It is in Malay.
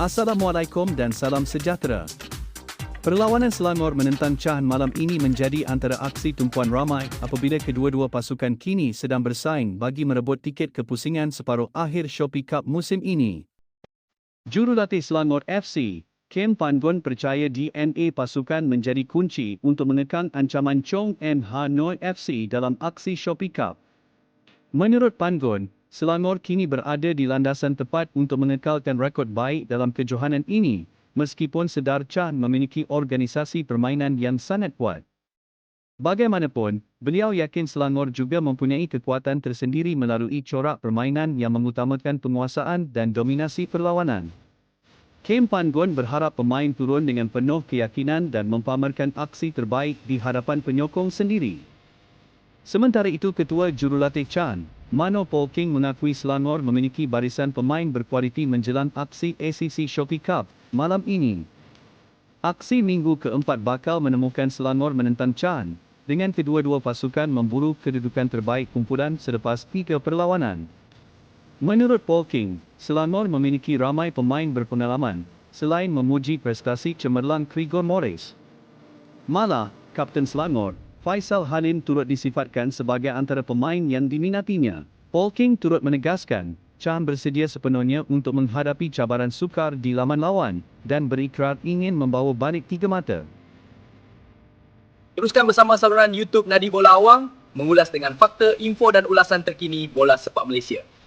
Assalamualaikum dan salam sejahtera. Perlawanan Selangor menentang Cahan malam ini menjadi antara aksi tumpuan ramai apabila kedua-dua pasukan kini sedang bersaing bagi merebut tiket kepusingan separuh akhir Shopee Cup musim ini. Jurulatih Selangor FC, Ken Panduan percaya DNA pasukan menjadi kunci untuk mengekang ancaman Chong and Hanoi FC dalam aksi Shopee Cup. Menurut Panduan, Selangor kini berada di landasan tepat untuk mengekalkan rekod baik dalam kejohanan ini, meskipun sedar Chan memiliki organisasi permainan yang sangat kuat. Bagaimanapun, beliau yakin Selangor juga mempunyai kekuatan tersendiri melalui corak permainan yang mengutamakan penguasaan dan dominasi perlawanan. Kim Pangon berharap pemain turun dengan penuh keyakinan dan mempamerkan aksi terbaik di hadapan penyokong sendiri. Sementara itu Ketua Jurulatih Chan, Mano Polking mengakui Selangor memiliki barisan pemain berkualiti menjelang aksi ACC Shopee Cup malam ini. Aksi minggu keempat bakal menemukan Selangor menentang Chan, dengan kedua-dua pasukan memburu kedudukan terbaik kumpulan selepas tiga perlawanan. Menurut Polking, Selangor memiliki ramai pemain berpengalaman, selain memuji prestasi cemerlang Krigor Morris. Malah, Kapten Selangor, Faisal Halim turut disifatkan sebagai antara pemain yang diminatinya. Paul King turut menegaskan, Cham bersedia sepenuhnya untuk menghadapi cabaran sukar di laman lawan dan berikrar ingin membawa balik tiga mata. Teruskan bersama saluran YouTube Nadi Bola Awang mengulas dengan fakta, info dan ulasan terkini bola sepak Malaysia.